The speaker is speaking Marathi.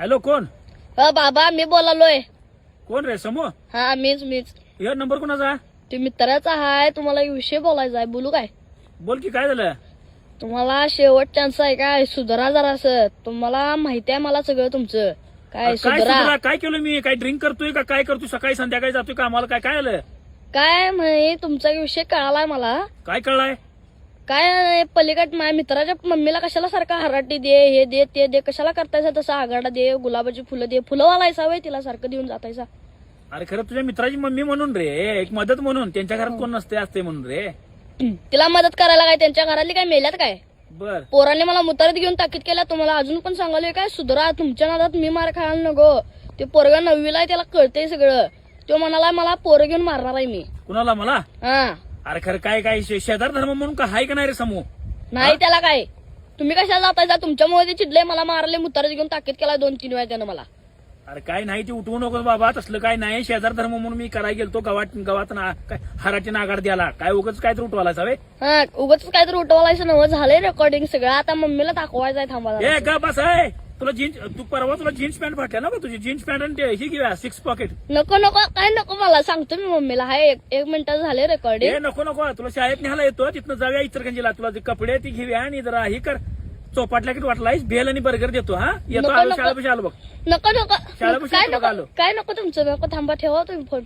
हॅलो कोण? हा बाबा मी बोलालोय. कोण रे समूह हा मीच मीच. या नंबर कोणाचा? ते मित्राचा हाय तुम्हाला विषय बोलायचा आहे. बोलू काय? बोल की काय झालं? तुम्हाला शेवट चान्स आहे काय? सुधरा जरा असं तुम्हाला माहिती आहे मला सगळं तुमचं. काय काय सुधरा? सुधरा? काय केलं मी? काय ड्रिंक करतोय का? काय करतोय? सकाळी संध्याकाळी जातोय का? आम्हाला काय काय आलं? काय म्हणे तुमचा विषय कळालाय मला. काय कळलाय? काय नाही, पलीकड माझ्या मित्राच्या मम्मीला कशाला सारखा हराटी दे हे दे ते दे कशाला करतायसा तसा आगाडा दे गुलाबाची फुलं दे फुलं वालायसा वय तिला सारखं देऊन जातायसा. अरे खरं तुझ्या मित्राची मम्मी म्हणून रे एक मदत म्हणून त्यांच्या घरात कोण नसते असते म्हणून रे. तिला मदत करायला काय त्यांच्या घरातली काय मेल्यात काय? बर. पोराने मला मुतारीत घेऊन ताकीद केल्या तुम्हाला अजून पण सांगालोय काय सुधरा तुमच्या नादात मी मार खायला नको. ते पोरगा नववीला त्याला कळतंय सगळं. तो म्हणाला मला पोरं घेऊन मारणार आहे मी. कुणाला मला? हा. अरे खरं काय काय? शे- शेजार धर्म म्हणून का हाय का नाही रे समूह? नाही त्याला काय? तुम्ही कशाला जातायचा तुमच्यामुळे ते चिडले मला मारले मुतारीत घेऊन ताकीद केला दोन तीन वेळा त्यानं मला. अरे काय नाही ते उठवू नको बाबा तसलं काय नाही. शेजार धर्म म्हणून मी करायला गेलतो गावात गावात ना काय नागाड द्याला काय उगाच काय तर उठवायला सावे हा उगाच काय तर उठवायचं नवं झालंय रेकॉर्डिंग सगळं. आता मम्मीला दाखवायचंय थांबा जरा. ए का बस आहे तुला जीन्स तू परवा तुला जीन्स पॅन्ट फाटल्या ना बा तुझी? जीन्स पॅन्ट आणि ते ही घेऊया सिक्स पॉकेट नको नको काय नको मला? सांगतो मी मम्मीला. हाय एक एक मिनिटात झाले रेकॉर्डिंग ए नको नको. तुला शाळेत न्यायला येतो. तिथनं जाऊया इचरगंजीला तुला जे कपडे ती घेऊया आणि जरा ही कर. चोपाटल्या की वाटलायस भेल आणि बर्गर देतो हा? येतो नको, आलो नको. शाळेपाशी आलो बघ. नको नको. शाळेपाशी काय तुला नको आलो. काय नको तुमचं? नको थांबा ठेवा तुम्ही फोन